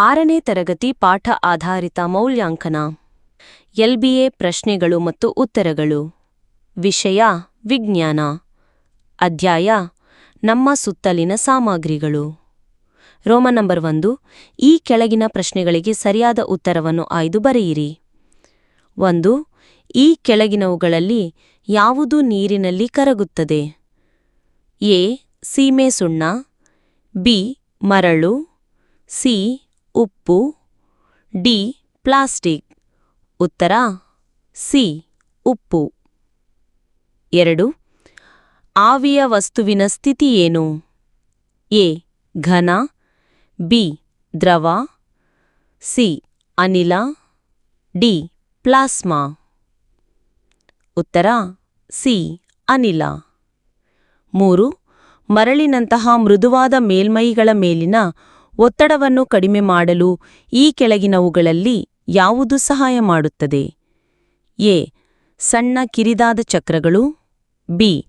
ಆರನೇ ತರಗತಿ ಪಾಠ ಆಧಾರಿತ ಮೌಲ್ಯಾಂಕನ. ಎಲ್ಬಿಎ ಪ್ರಶ್ನೆಗಳು ಮತ್ತು ಉತ್ತರಗಳು. ವಿಷಯ, ವಿಜ್ಞಾನ. ಅಧ್ಯಾಯ, ನಮ್ಮ ಸುತ್ತಲಿನ ಸಾಮಗ್ರಿಗಳು. ರೋಮ ನಂಬರ್ ಒಂದು, ಈ ಕೆಳಗಿನ ಪ್ರಶ್ನೆಗಳಿಗೆ ಸರಿಯಾದ ಉತ್ತರವನ್ನು ಆಯ್ದು ಬರೆಯಿರಿ. ಒಂದು, ಈ ಕೆಳಗಿನವುಗಳಲ್ಲಿ ಯಾವುದು ನೀರಿನಲ್ಲಿ ಕರಗುತ್ತದೆ? ಎ, ಸೀಮೆ ಸುಣ್ಣ. ಬಿ, ಮರಳು. ಸಿ ಉಪ್ಪು, ಡಿ, ಪ್ಲಾಸ್ಟಿಕ್. ಉತ್ತರ, ಸಿ, ಉಪ್ಪು. ಎರಡು, ಆವಿಯ ವಸ್ತುವಿನ ಸ್ಥಿತಿ ಏನು? ಎ, ಘನ, ಬಿ, ದ್ರವ, ಸಿ, ಅನಿಲ, ಡಿ, ಪ್ಲಾಸ್ಮಾ. ಉತ್ತರ, ಸಿ, ಅನಿಲ. ಮೂರು, ಮರಳಿನಂತಹ ಮೃದುವಾದ ಮೇಲ್ಮೈಗಳ ಮೇಲಿನ ಒತ್ತಡವನ್ನು ಕಡಿಮೆ ಮಾಡಲು ಈ ಕೆಳಗಿನವುಗಳಲ್ಲಿ ಯಾವುದು ಸಹಾಯ ಮಾಡುತ್ತದೆ? ಎ. ಸಣ್ಣ ಕಿರಿದಾದ ಚಕ್ರಗಳು. ಬಿ.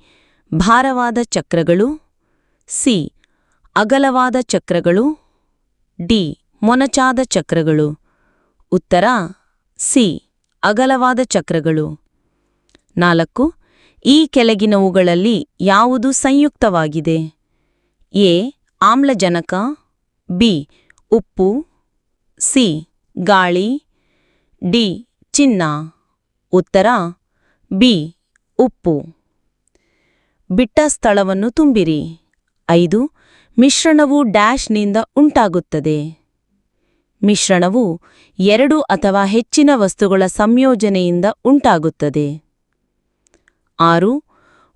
ಭಾರವಾದ ಚಕ್ರಗಳು. ಸಿ. ಅಗಲವಾದ ಚಕ್ರಗಳು. ಡಿ. ಮೊನಚಾದ ಚಕ್ರಗಳು. ಉತ್ತರ. ಸಿ. ಅಗಲವಾದ ಚಕ್ರಗಳು. ನಾಲ್ಕು. ಈ ಕೆಳಗಿನವುಗಳಲ್ಲಿ ಯಾವುದು ಸಂಯುಕ್ತವಾಗಿದೆ? ಎ. ಆಮ್ಲಜನಕ. ಬಿ. ಉಪ್ಪು. ಸಿ. ಗಾಳಿ. ಡಿ. ಚಿನ್ನ. ಉತ್ತರ. ಬಿ. ಉಪ್ಪು. ಬಿಟ್ಟ ಸ್ಥಳವನ್ನು ತುಂಬಿರಿ. ಐದು. ಮಿಶ್ರಣವು ಡ್ಯಾಶ್ನಿಂದ ಉಂಟಾಗುತ್ತದೆ. ಮಿಶ್ರಣವು ಎರಡು ಅಥವಾ ಹೆಚ್ಚಿನ ವಸ್ತುಗಳ ಸಂಯೋಜನೆಯಿಂದ ಉಂಟಾಗುತ್ತದೆ. ಆರು.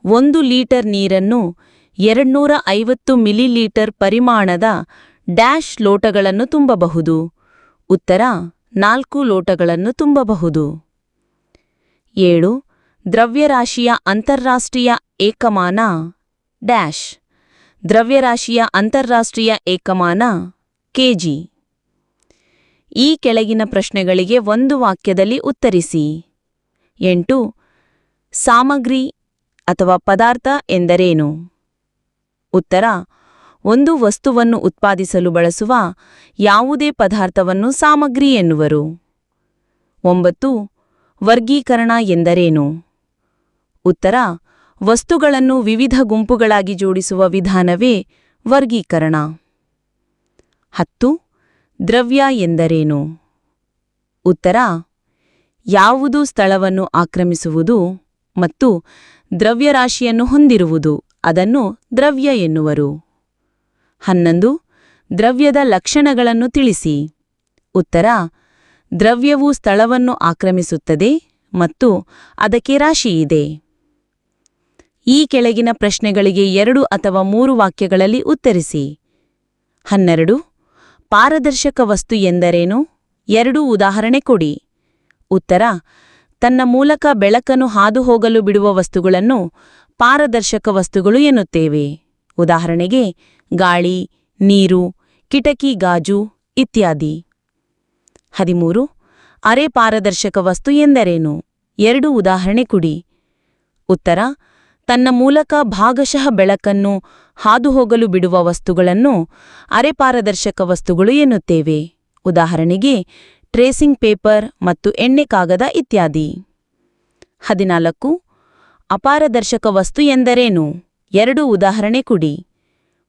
ಒಂದು ಲೀಟರ್ ನೀರನ್ನು ಎರಡ್ನೂರ ಐವತ್ತು ಮಿಲಿಲೀಟರ್ ಪರಿಮಾಣದ ಡ್ಯಾಶ್ ಲೋಟಗಳನ್ನು ತುಂಬಬಹುದು. ಉತ್ತರ, ನಾಲ್ಕು ಲೋಟಗಳನ್ನು ತುಂಬಬಹುದು. ಏಳು, ದ್ರವ್ಯರಾಶಿಯ ಅಂತಾರಾಷ್ಟ್ರೀಯ ಏಕಮಾನ ಡ್ಯಾಶ್. ದ್ರವ್ಯರಾಶಿಯ ಅಂತಾರಾಷ್ಟ್ರೀಯ ಏಕಮಾನ ಕೆಜಿ. ಈ ಕೆಳಗಿನ ಪ್ರಶ್ನೆಗಳಿಗೆ ಒಂದು ವಾಕ್ಯದಲ್ಲಿ ಉತ್ತರಿಸಿ. ಎಂಟು, ಸಾಮಗ್ರಿ ಅಥವಾ ಪದಾರ್ಥ ಎಂದರೇನು? ಉತ್ತರ ಒಂದು ವಸ್ತುವನ್ನು ಉತ್ಪಾದಿಸಲು ಬಳಸುವ ಯಾವುದೇ ಪದಾರ್ಥವನ್ನು ಸಾಮಗ್ರಿ ಎನ್ನುವರು. ಒಂಬತ್ತು, ವರ್ಗೀಕರಣ ಎಂದರೇನು? ಉತ್ತರ, ವಸ್ತುಗಳನ್ನು ವಿವಿಧ ಗುಂಪುಗಳಾಗಿ ಜೋಡಿಸುವ ವಿಧಾನವೇ ವರ್ಗೀಕರಣ. ಹತ್ತು, ದ್ರವ್ಯ ಎಂದರೇನು? ಉತ್ತರ, ಯಾವುದು ಸ್ಥಳವನ್ನು ಆಕ್ರಮಿಸುವುದು ಮತ್ತು ದ್ರವ್ಯರಾಶಿಯನ್ನು ಹೊಂದಿರುವುದು, ಅದನ್ನು ದ್ರವ್ಯ ಎನ್ನುವರು. ಹನ್ನೊಂದು, ದ್ರವ್ಯದ ಲಕ್ಷಣಗಳನ್ನು ತಿಳಿಸಿ. ಉತ್ತರ, ದ್ರವ್ಯವು ಸ್ಥಳವನ್ನು ಆಕ್ರಮಿಸುತ್ತದೆ ಮತ್ತು ಅದಕ್ಕೆ ರಾಶಿಯಿದೆ ಈ ಕೆಳಗಿನ ಪ್ರಶ್ನೆಗಳಿಗೆ ಎರಡು ಅಥವಾ ಮೂರು ವಾಕ್ಯಗಳಲ್ಲಿ ಉತ್ತರಿಸಿ. ಹನ್ನೆರಡು, ಪಾರದರ್ಶಕ ವಸ್ತು ಎಂದರೇನು? ಎರಡು ಉದಾಹರಣೆ ಕೊಡಿ. ಉತ್ತರ, ತನ್ನ ಮೂಲಕ ಬೆಳಕನ್ನು ಹಾದುಹೋಗಲು ಬಿಡುವ ವಸ್ತುಗಳನ್ನು ಪಾರದರ್ಶಕ ವಸ್ತುಗಳು ಎನ್ನುತ್ತೇವೆ. ಉದಾಹರಣೆಗೆ ಗಾಳಿ, ನೀರು, ಕಿಟಕಿ, ಗಾಜು ಇತ್ಯಾದಿ. ಹದಿಮೂರು, ಅರೆ ಪಾರದರ್ಶಕ ವಸ್ತು ಎಂದರೇನು? ಎರಡು ಉದಾಹರಣೆ ಕುಡಿ. ಉತ್ತರ, ತನ್ನ ಮೂಲಕ ಭಾಗಶಃ ಬೆಳಕನ್ನು ಹಾದುಹೋಗಲು ಬಿಡುವ ವಸ್ತುಗಳನ್ನು ಅರೆಪಾರದರ್ಶಕ ವಸ್ತುಗಳು ಎನ್ನುತ್ತೇವೆ. ಉದಾಹರಣೆಗೆ, ಟ್ರೇಸಿಂಗ್ ಪೇಪರ್ ಮತ್ತು ಎಣ್ಣೆ ಕಾಗದ ಇತ್ಯಾದಿ. ಹದಿನಾಲ್ಕು, ಅಪಾರದರ್ಶಕ ವಸ್ತು ಎಂದರೇನು? ಎರಡು ಉದಾಹರಣೆ ಕುಡಿ.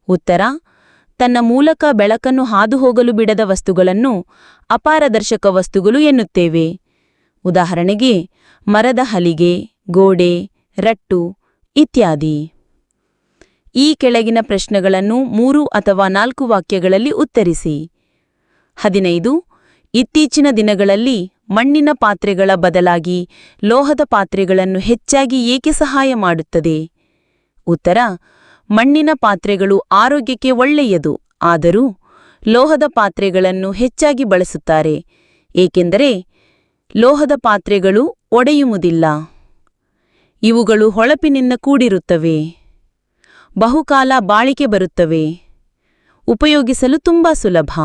ಉತ್ತರ, ತನ್ನ ಮೂಲಕ ಬೆಳಕನ್ನು ಹಾದುಹೋಗಲು ಬಿಡದ ವಸ್ತುಗಳನ್ನು ಅಪಾರದರ್ಶಕ ವಸ್ತುಗಳು ಎನ್ನುತ್ತೇವೆ. ಉದಾಹರಣೆಗೆ, ಮರದ ಹಲಿಗೆ, ಗೋಡೆ, ರಟ್ಟು ಇತ್ಯಾದಿ. ಈ ಕೆಳಗಿನ ಪ್ರಶ್ನೆಗಳನ್ನು ಮೂರು ಅಥವಾ ನಾಲ್ಕು ವಾಕ್ಯಗಳಲ್ಲಿ ಉತ್ತರಿಸಿ. ಹದಿನೈದು, ಇತ್ತೀಚಿನ ದಿನಗಳಲ್ಲಿ ಮಣ್ಣಿನ ಪಾತ್ರೆಗಳ ಬದಲಾಗಿ ಲೋಹದ ಪಾತ್ರೆಗಳನ್ನು ಹೆಚ್ಚಾಗಿ ಏಕೆ ಸಹಾಯ ಮಾಡುತ್ತದೆ? ಉತ್ತರ ಮಣ್ಣಿನ ಪಾತ್ರೆಗಳು ಆರೋಗ್ಯಕ್ಕೆ ಒಳ್ಳೆಯದು. ಆದರೂ ಲೋಹದ ಪಾತ್ರೆಗಳನ್ನು ಹೆಚ್ಚಾಗಿ ಬಳಸುತ್ತಾರೆ. ಏಕೆಂದರೆ ಲೋಹದ ಪಾತ್ರೆಗಳು ಒಡೆಯುವುದಿಲ್ಲ. ಇವುಗಳು ಹೊಳಪಿನಿಂದ ಕೂಡಿರುತ್ತವೆ. ಬಹುಕಾಲ ಬಾಳಿಕೆ ಬರುತ್ತವೆ. ಉಪಯೋಗಿಸಲು ತುಂಬಾ ಸುಲಭ.